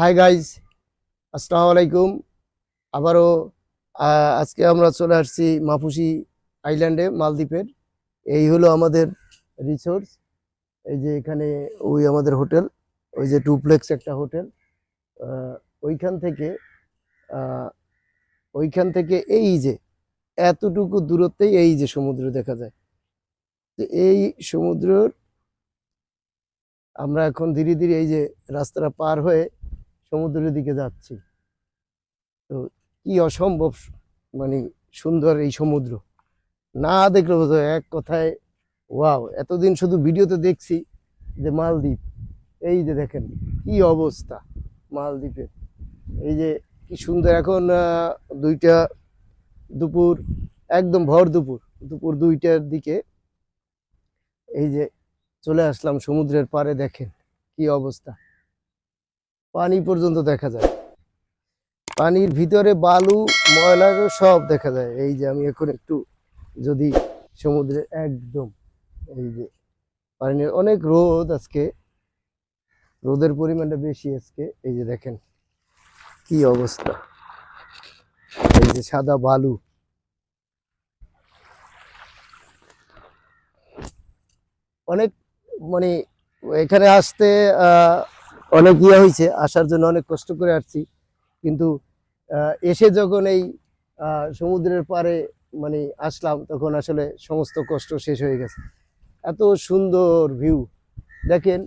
Hi guys আসসালামু আলাইকুম আবারও আজকে আমরা চলে আসছি মাপুসি আইল্যান্ডে মালদ্বীপের। এই হলো আমাদের রিসোর্স এই যে এখানে ওই আমাদের হোটেল, ওই যে ডুপ্লেক্স একটা হোটেল। ওইখান থেকে ওইখান থেকে এই যে, এতটুকু দূরত্বেই এই যে সমুদ্র দেখা যায়। তো এই সমুদ্রের আমরা এখন ধীরে ধীরে এই যে রাস্তাটা পার হয়ে সমুদ্রের দিকে যাচ্ছি। তো কি অসম্ভব মানে সুন্দর এই সমুদ্র। না দেখলে হয় এক কথায়, ওয়াও, এতদিন শুধু ভিডিওতে দেখছি যে মালদ্বীপ। এই যে দেখেন, কি অবস্থা মালদ্বীপের। এই যে কি সুন্দর, এখন দুইটা দুপুর, একদম ভর দুপুর দুপুর দুইটার দিকে এই যে চলে আসলাম সমুদ্রের পাড়ে দেখেন, কি অবস্থা। পানি পর্যন্ত দেখা যায়। পানির ভিতরে বালু, ময়লা সব দেখা যায়। এই যে আমি এখন একটু যদি সমুদ্রে একদম এই যে পানির অনেক রোদ আজকে, রোদের পরিমাণটা বেশি আজকে, এই যে দেখেন কি অবস্থা। এই যে সাদা বালু। অনেক মানে এখানে আসতে অনেক ইয়ে হয়েছে, আসার জন্য অনেক কষ্ট করে আসছি। কিন্তু এসে যখন এই সমুদ্রের পাড়ে মানে আসলাম, তখন আসলে সমস্ত কষ্ট শেষ হয়ে গেছে। এত সুন্দর ভিউ দেখেন,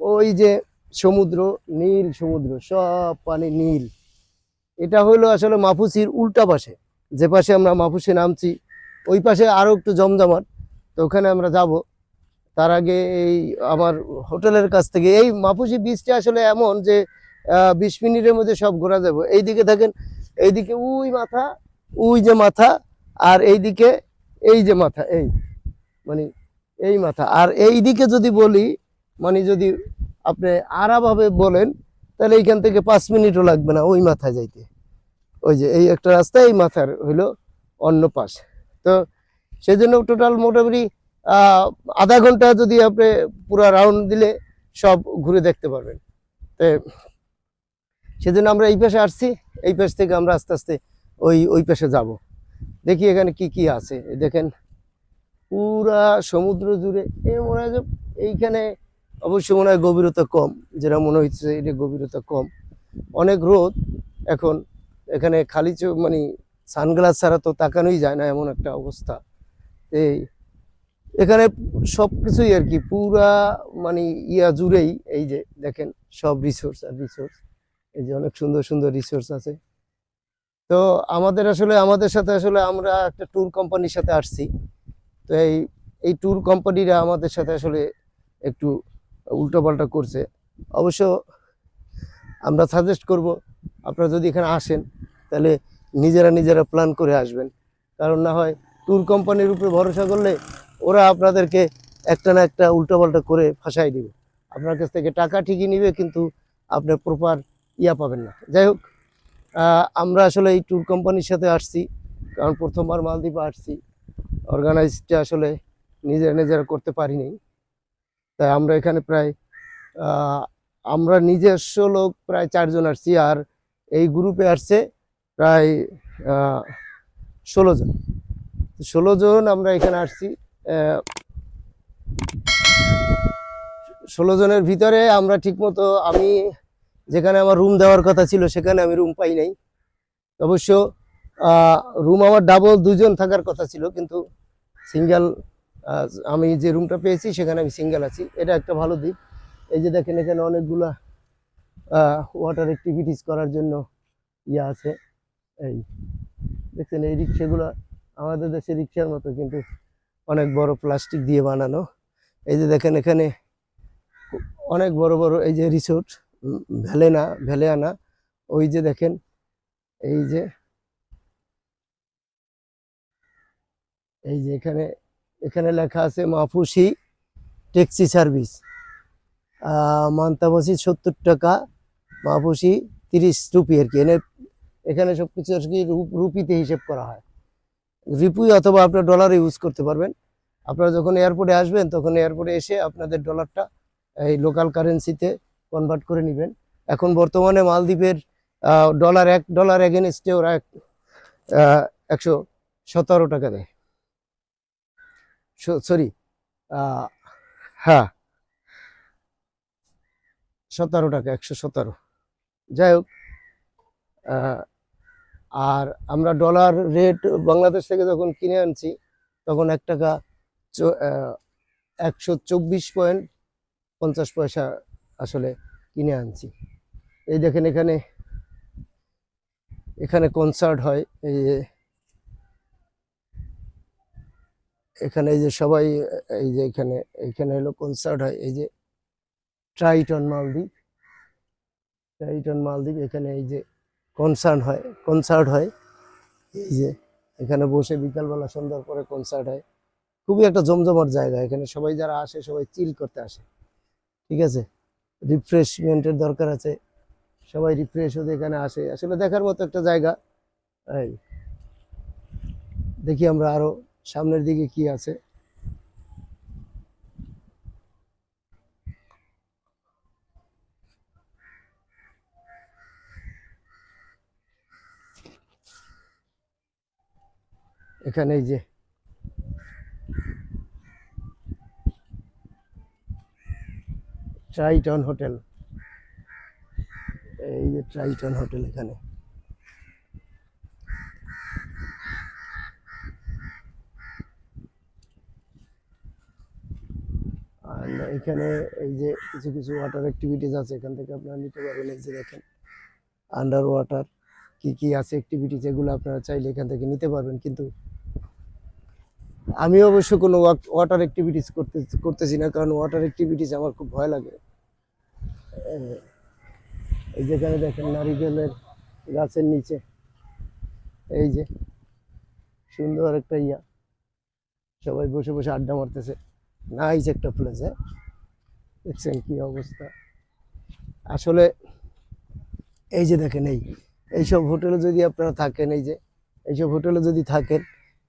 ওই যে সমুদ্র, নীল সমুদ্র, সব পানি নীল। এটা হলো আসলে মাফুসির উল্টা পাশে। যে পাশে আমরা মাফুসি নামছি, ওই পাশে আরও একটু জমজমাট, তো ওখানে আমরা যাব। তার আগে এই আমার হোটেলের কাছ থেকে, এই মাপুসি বীজটা আসলে এমন যে বিশ মিনিটের মধ্যে সব ঘোরা যাবে। এইদিকে থাকেন, এইদিকে উই মাথা, উই যে মাথা, আর এইদিকে এই যে মাথা, এই মানে এই মাথা। আর এইদিকে যদি বলি মানে যদি আপনি আরাভাবে বলেন, তাহলে এইখান থেকে পাঁচ মিনিটও লাগবে না ওই মাথায় যাইতে। ওই যে এই একটা রাস্তা, এই মাথার হইল অন্য পাশ। তো সেই জন্য টোটাল মোটামুটি আধা ঘণ্টা যদি আপনি পুরো রাউন্ড দিলে সব ঘুরে দেখতে পারবেন। তো সেজন্য আমরা এই পাশে আসছি, এই পাশ থেকে আমরা আস্তে আস্তে ওই ওই পাশে যাব। দেখি এখানে কি কি আছে। দেখেন, পুরা সমুদ্র জুড়ে, এ মনে হয় এইখানে অবশ্য মনে হয় গভীরতা কম, যেটা মনে হচ্ছে এটা গভীরতা কম। অনেক রোদ, এখন এখানে খালি মানে সানগ্লাস ছাড়া তো তাকানোই যায় না, এমন একটা অবস্থা। এই এখানে সব কিছুই আর কি, পুরা মানে ইয়া জুড়েই এই যে দেখেন, সব রিসোর্স আর রিসোর্স এই যে অনেক সুন্দর সুন্দর রিসোর্স আছে। তো আমাদের আসলে, আমাদের সাথে আসলে আমরা একটা ট্যুর কোম্পানির সাথে আসছি। তো এই এই ট্যুর কোম্পানিরা আমাদের সাথে আসলে একটু উল্টোপাল্টা করছে। অবশ্য আমরা সাজেস্ট করব, আপনারা যদি এখানে আসেন, তাহলে নিজেরা নিজেরা প্ল্যান করে আসবেন। কারণ না হয় ট্যুর কোম্পানির উপরে ভরসা করলে ওরা আপনাদেরকে একটা না একটা উল্টোপাল্টা করে ফাঁসাই দিবে। আপনার কাছ থেকে টাকা ঠিকই নিবে, কিন্তু আপনি প্রপার ইয়া পাবেন না। যাই হোক আমরা আসলে এই ট্যুর কোম্পানির সাথে আসছি, কারণ প্রথমবার মালদ্বীপে আসছি। অর্গানাইজটা আসলে নিজেরা নিজেরা করতে পারিনি। তাই আমরা এখানে প্রায় আমরা নিজস্ব লোক প্রায় চারজন আসছি, আর এই গ্রুপে আসছে প্রায় ষোলো জন। ষোলো জন আমরা এখানে আসছি। ষোলো জনের ভিতরে আমরা ঠিকমতো, আমি যেখানে আমার রুম দেওয়ার কথা ছিল, সেখানে আমি রুম পাই নাই। অবশ্য রুম আমার ডাবল দুজন থাকার কথা ছিল, কিন্তু সিঙ্গেল আমি যে রুমটা পেয়েছি, সেখানে আমি সিঙ্গেল আছি। এটা একটা ভালো দিক। এই যে দেখেন, এখানে অনেকগুলা ওয়াটার অ্যাক্টিভিটিস করার জন্য ইয়ে আছে। এই, দেখছেন, এই রিক্সাগুলো আমাদের দেশে রিক্সার মতো, কিন্তু অনেক বড় প্লাস্টিক দিয়ে বানানো। এই যে দেখেন এখানে অনেক বড় বড় এই যে রিসোর্ট ভ্যালেনা ভ্যালেয়ানা ওই যে দেখেন, এই যে এই যে এখানে এখানে লেখা আছে মাফুসি ট্যাক্সি সার্ভিস মান্তাবাসি সত্তর টাকা, মাফুসি তিরিশ রুপি আর কি। এনে এখানে সব কিছু আর কি রুপ- রুপিতে হিসেব করা হয়। রিপুই অথবা আপনার ডলার ইউজ করতে পারবেন। আপনারা যখন এয়ারপোর্টে আসবেন, তখন এয়ারপোর্টে এসে আপনাদের ডলারটা এই লোকাল কারেন্সিতে কনভার্ট করে নেবেন। এখন বর্তমানে মালদ্বীপের ডলার এক ডলার এগেনস্টে ওরা এক একশো সতেরো টাকা দেয়। সরি হ্যাঁ সতেরো টাকা, একশো সতেরো। যাই হোক আর আমরা ডলার রেট বাংলাদেশ থেকে যখন কিনে আনছি, তখন এক টাকা একশো চব্বিশ পয়েন্ট পঞ্চাশ পয়সা আসলে কিনে আনছি। এই দেখেন এখানে এখানে কনসার্ট হয়, এই যে, এখানে এই যে সবাই, এই যে এখানে এখানে হলো কনসার্ট হয়, এই যে ট্রাইটন মালদ্বীপ ট্রাইটন মালদ্বীপ এখানে এই যে কনসার্ট হয় কনসার্ট হয়। এই যে এখানে বসে বিকালবেলা, সন্ধ্যার পরে কনসার্ট হয়। খুবই একটা জমজমাট জায়গা। এখানে সবাই যারা আসে, সবাই চিল করতে আসে। ঠিক আছে? রিফ্রেশমেন্টের দরকার আছে। সবাই রিফ্রেশ হতে এখানে আসে। আসলে দেখার মতো একটা জায়গা। দেখি আমরা আরও সামনের দিকে কি আছে। এখানে এই যে। ট্রাইটন হোটেল এই যে ট্রাইটন হোটেল এখানে। আর এখানে এই যে কিছু কিছু ওয়াটার অ্যাক্টিভিটিস আছে, এখান থেকে আপনারা নিতে পারবেন এই যে দেখেন। আন্ডার ওয়াটার কী কী আছে অ্যাক্টিভিটিস এগুলো আপনারা চাইলে এখান থেকে নিতে পারবেন, কিন্তু আমি অবশ্য কোনো ওয়াটার অ্যাক্টিভিটিস করতে করতেছি না, কারণ ওয়াটার অ্যাক্টিভিটিস আমার খুব ভয় লাগে। এই- যেখানে দেখেন নারিকেলের গাছের নিচে। এই যে, সুন্দর একটা ইয়া। সবাই বসে বসে আড্ডা মারতেছে। নাইস একটা প্লেস হ্যাঁ? দেখছেন কী অবস্থা? আসলে এই যে দেখেন, এই এইসব হোটেলে যদি আপনারা থাকেন, এই যে এইসব হোটেলে যদি থাকেন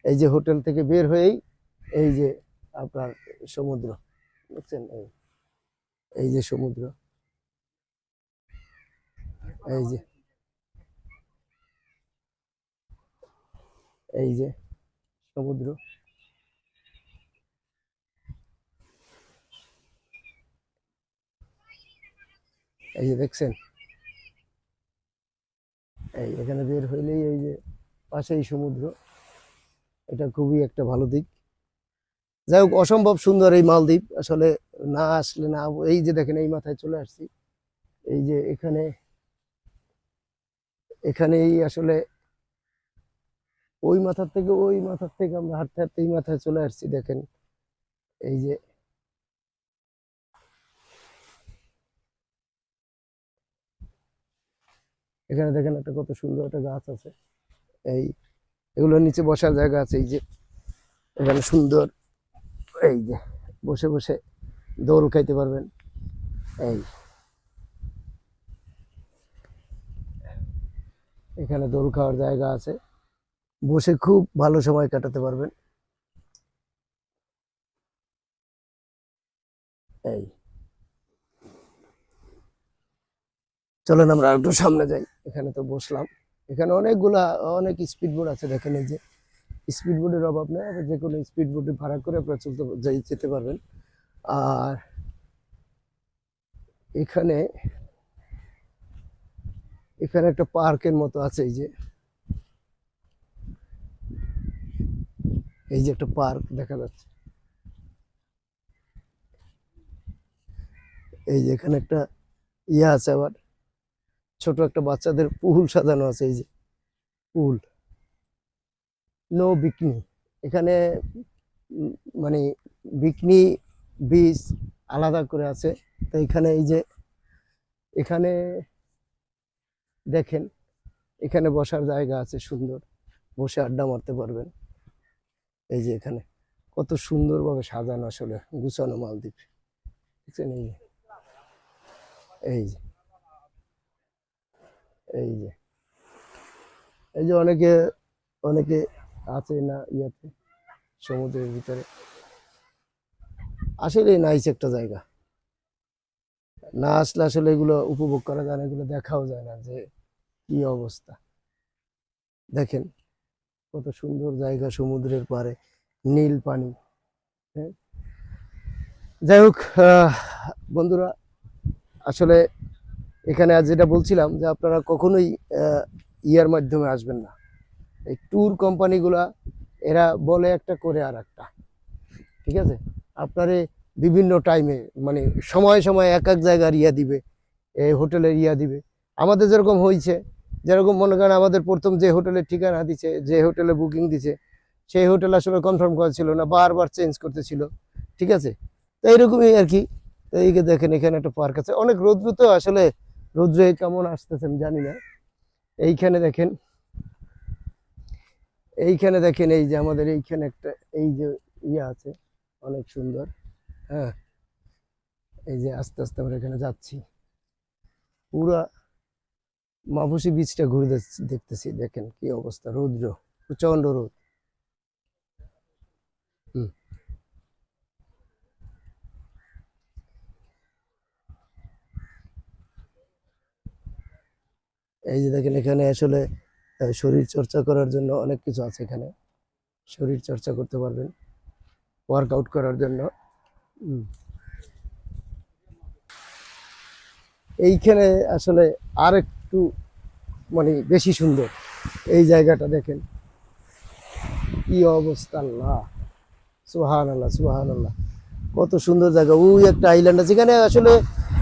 এই যে হোটেল থেকে বের হয়েই এই যে আপনার সমুদ্র, বুঝছেন? এই এই যে সমুদ্র। এই যে এই যে সমুদ্র। এই যে দেখছেন? এই, এখানে বের হইলেই এই যে পাশেই সমুদ্র। এটা খুবই একটা ভালো দিক। যাই হোক অসম্ভব সুন্দর এই মালদ্বীপ। আসলে না আসলে না, এই যে দেখেন, এই মাথায় চলে আসছি। এই যে এখানে, এখানেই আসলে ওই মাথার থেকে ওই মাথার থেকে আমরা হাঁটতে হাঁটতে এই মাথায় চলে আসছি, দেখেন। এই যে এখানে দেখেন একটা কত সুন্দর একটা গাছ আছে। এই এগুলোর নিচে বসার জায়গা আছে, এই যে এখানে সুন্দর, এই যে বসে বসে দোল খাইতে পারবেন, এই এখানে দোল খাওয়ার জায়গা আছে, বসে খুব ভালো সময় কাটাতে পারবেন। এই। চলেন আমরা একটু সামনে যাই, এখানে তো বসলাম। এখানে অনেকগুলা, অনেক স্পিড বোট আছে, দেখেন এই যে। স্পিড বোটের অভাব নেই আবার যে কোনো স্পিড বোটে ভাড়া করে আপনারা চলতে যেতে পারবেন। আর এখানে এখানে একটা পার্কের মতো আছে, এই যে। এই যে একটা পার্ক দেখা যাচ্ছে। এই যে এখানে একটা ইয়ে আছে আবার। ছোট একটা বাচ্চাদের পুল সাজানো আছে, এই যে পুল। নো বিকনি এখানে মানে বিকনি বীজ আলাদা করে আছে। তো এখানে এই যে, এখানে দেখেন, এখানে বসার জায়গা আছে সুন্দর। বসে আড্ডা মারতে পারবেন। এই যে এখানে, কত সুন্দরভাবে সাজানো আসলে, গুছানো মালদ্বীপ। দেখছেন এই যে? এই যে। এই যে। এই যে অনেকে অনেকে আছে না ইয়াতে, সমুদ্রের ভিতরে। আসলে নাইস একটা জায়গা। না আসলে আসলে এগুলো উপভোগ করা যায় না, এগুলো দেখাও যায় না যে কি অবস্থা। দেখেন, কত সুন্দর জায়গা সমুদ্রের পাড়ে, নীল পানি। হ্যাঁ। যাই হোক বন্ধুরা, আসলে এখানে আজ যেটা বলছিলাম যে আপনারা কখনোই ইয়ার মাধ্যমে আসবেন না। এই ট্যুর কোম্পানিগুলা এরা বলে একটা করে আর একটা। ঠিক আছে? আপনারে বিভিন্ন টাইমে মানে সময় সময় এক এক জায়গার ইয়া দিবে এই হোটেলের ইয়া দিবে। আমাদের যেরকম হয়েছে যেরকম মনে করেন আমাদের প্রথম যে হোটেলের ঠিকানা দিছে, যে হোটেলে বুকিং দিছে, সেই হোটেল আসলে কনফার্ম করা ছিল না, বারবার চেঞ্জ করতেছিল। ঠিক আছে? তো এইরকমই আর কি। তো এই দেখেন, এখানে একটা পার্ক আছে। অনেক রৌদ্র তো আসলে রৌদ্রে কেমন আসতেছে আমি জানি না। এইখানে দেখেন এইখানে দেখেন এই যে আমাদের এইখানে একটা, এই যে ইয়ে আছে, অনেক সুন্দর হ্যাঁ। এই যে আস্তে আস্তে আমরা এখানে যাচ্ছি। পুরা মাভুসি বীজটা ঘুরে দেখতেছি, দেখেন কি অবস্থা, রৌদ্র প্রচণ্ড রোদ এই যে দেখেন এখানে আসলে শরীর চর্চা করার জন্য অনেক কিছু আছে এখানে। শরীর চর্চা করতে পারবেন ওয়ার্কআউট করার জন্য। এইখানে আসলে আর একটু মানে বেশি সুন্দর। এই জায়গাটা দেখেন। কি অবস্থা আল্লাহ। সুহান আল্লাহ সুহান আল্লাহ কত সুন্দর জায়গা। ওই একটা আইল্যান্ড আছে। এখানে আসলে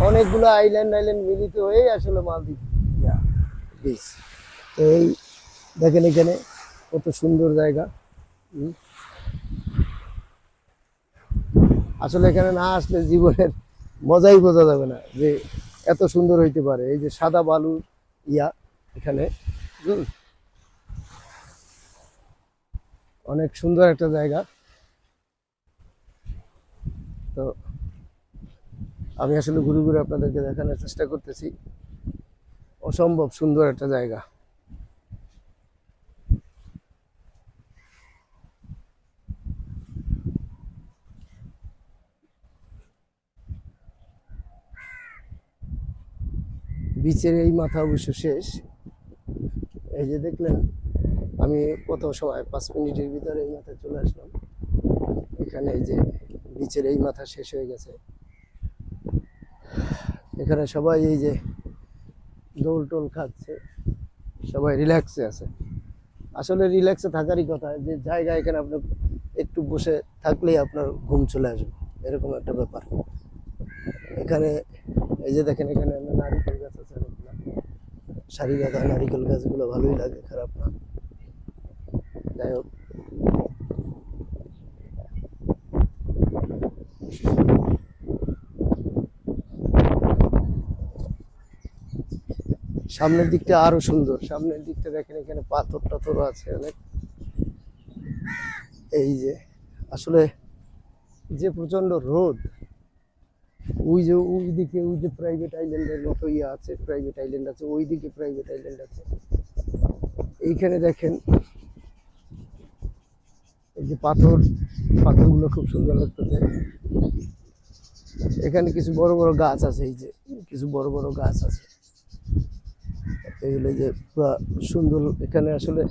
অনেকগুলো আইল্যান্ড আইল্যান্ড মিলিত হয়ে আসলে মালদ্বীপ। বিচ তো এই দেখেন এখানে কত সুন্দর জায়গা। আসলে এখানে না আসলে জীবনের মজাই বোঝা যাবে না যে এত সুন্দর হইতে পারে। এই যে সাদা বালু ইয়া এখানে। অনেক সুন্দর একটা জায়গা। তো আমি আসলে ঘুরে ঘুরে আপনাদেরকে দেখানোর চেষ্টা করতেছি। অসম্ভব সুন্দর একটা জায়গা। বিচের এই মাথা অবশ্য শেষ। এই যে দেখলেন, আমি কত সময় পাঁচ মিনিটের ভিতরে এই মাথায় চলে আসলাম। এখানে এই যে বিচের এই মাথা শেষ হয়ে গেছে। এখানে সবাই এই যে দোল টোল খাচ্ছে, সবাই রিল্যাক্সে আছে। আসলে রিল্যাক্সে থাকারই কথা, যে জায়গা এখানে আপনি একটু বসে থাকলেই আপনার ঘুম চলে আসবে, এরকম একটা ব্যাপার। এখানে, এই যে দেখেন এখানে নারিকেল গাছ আছে অনেকগুলো সারি বাঁধা নারিকেল গাছগুলো ভালোই লাগে, খারাপ না। যাই হোক। সামনের দিকটা আরও সুন্দর। সামনের দিকটা দেখেন, এখানে পাথর টাথর আছে অনেক। এই যে, আসলে যে প্রচণ্ড রোদ, ওই যে ওই দিকে ওই যে প্রাইভেট আইল্যান্ডের মতো ইয়ে আছে প্রাইভেট আইল্যান্ড আছে ওই দিকে প্রাইভেট আইল্যান্ড আছে। এইখানে দেখেন, এই যে পাথর, পাথরগুলো খুব সুন্দর লাগতেছে। এখানে কিছু বড় বড় গাছ আছে, এই যে, কিছু বড় বড় গাছ আছে। এগুলো যে পুরা সুন্দর, এখানে আসলে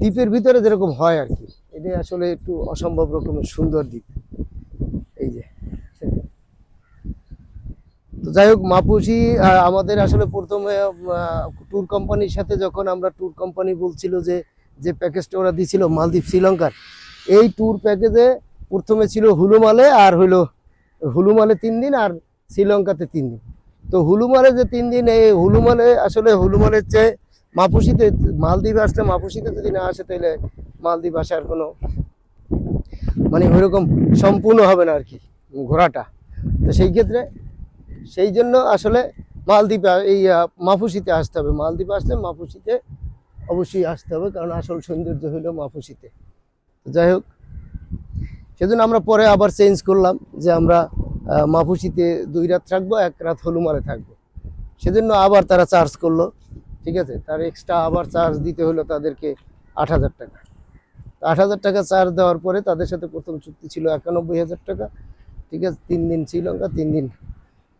দ্বীপের ভিতরে যেরকম হয় আর কি এটা আসলে একটু অসম্ভব রকমের সুন্দর দ্বীপ। এই যে, তো যাই হোক মাপুসি আমাদের আসলে প্রথমে ট্যুর কোম্পানির সাথে যখন আমরা ট্যুর কোম্পানি বলছিল যে যে প্যাকেজটা ওরা দিছিল মালদ্বীপ শ্রীলঙ্কার এই ট্যুর প্যাকেজে প্রথমে ছিল হুলুমালে আর হইল হুলুমালে তিন দিন আর শ্রীলঙ্কাতে তিন দিন। তো হুলুমালে যে তিন দিন এই হুলুমালে আসলে হুলুমালের চেয়ে মাপুসিতে মালদ্বীপে আসলে মাপুসিতে যদি না আসে তাহলে মালদ্বীপ আসার কোনো মানে ওইরকম সম্পূর্ণ হবে না আর কি ঘোরাটা। তো সেই ক্ষেত্রে সেই জন্য আসলে মালদ্বীপে এই আহ, মাপুসিতে আসতে হবে। মালদ্বীপে আসলে মাপুসিতে অবশ্যই আসতে হবে কারণ আসল সৌন্দর্য হলো মাপুসিতে। তো যাই হোক সেজন্য আমরা পরে আবার চেঞ্জ করলাম যে আমরা আহ, মাপুসিতে দুই রাত থাকব এক রাত হলুমারে থাকব। সেজন্য আবার তারা চার্জ করল ঠিক আছে? তার এক্সট্রা আবার চার্জ দিতে হলো তাদেরকে আট হাজার টাকা। আট হাজার টাকা চার্জ দেওয়ার পরে তাদের সাথে প্রথম চুক্তি ছিল একানব্বই হাজার টাকা ঠিক আছে? তিন দিন শ্রীলঙ্কা তিন দিন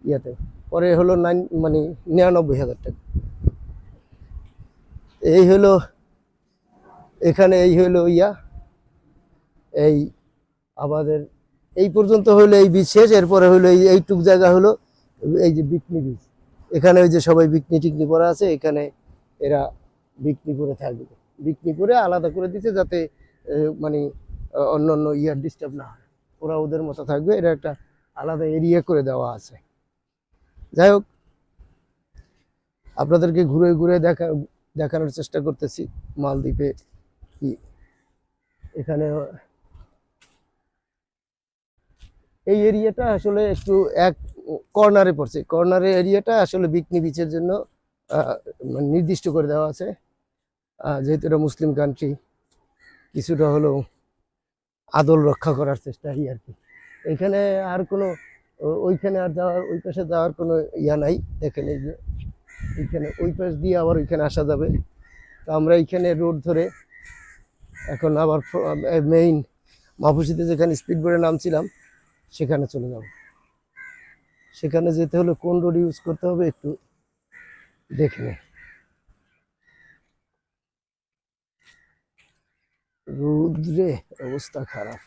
ইয়াতে। পরে হলো নাইন মানে নিরানব্বই হাজার টাকা। এই হলো এখানে এই হলো ইয়া এই আমাদের এই পর্যন্ত হলো এই বীজ শেষ, এরপরে হলো এই এইটুক জায়গা হলো এই যে বিকনি বীজ। এখানে ওই যে সবাই বিকনি টিকনি করা আছে, এখানে এরা বিকনি করে থাকবে। বিকনি করে আলাদা করে দিছে যাতে মানে অন্য অন্য ইয়ার ডিস্টার্ব না হয়। ওরা ওদের মতো থাকবে এটা একটা আলাদা এরিয়া করে দেওয়া আছে। যাই হোক, আপনাদেরকে ঘুরে ঘুরে দেখা, দেখানোর চেষ্টা করতেছি। মালদ্বীপে কি, এখানে এই এরিয়াটা আসলে একটু এক কর্নারে পড়ছে। কর্নারের এরিয়াটা আসলে বিকনি বিচের জন্য মানে নির্দিষ্ট করে দেওয়া আছে। যেহেতু এটা মুসলিম কান্ট্রি কিছুটা হলেও আদল রক্ষা করার চেষ্টা এই আর কি। এখানে আর কোনো ওইখানে আর যাওয়ার, ওই পাশে যাওয়ার কোনো ইয়া নাই। দেখেন এই যে এইখানে ওই পাশ দিয়ে আবার ওইখানে আসা যাবে। তো আমরা এইখানে রোড ধরে এখন আবার মেইন মাহফুসিতে যেখানে স্পিড বোর্ডে নামছিলাম সেখানে চলে যাব। সেখানে যেতে হলে কোন রোড ইউজ করতে হবে একটু দেখে নে। রুদ্রে অবস্থা খারাপ।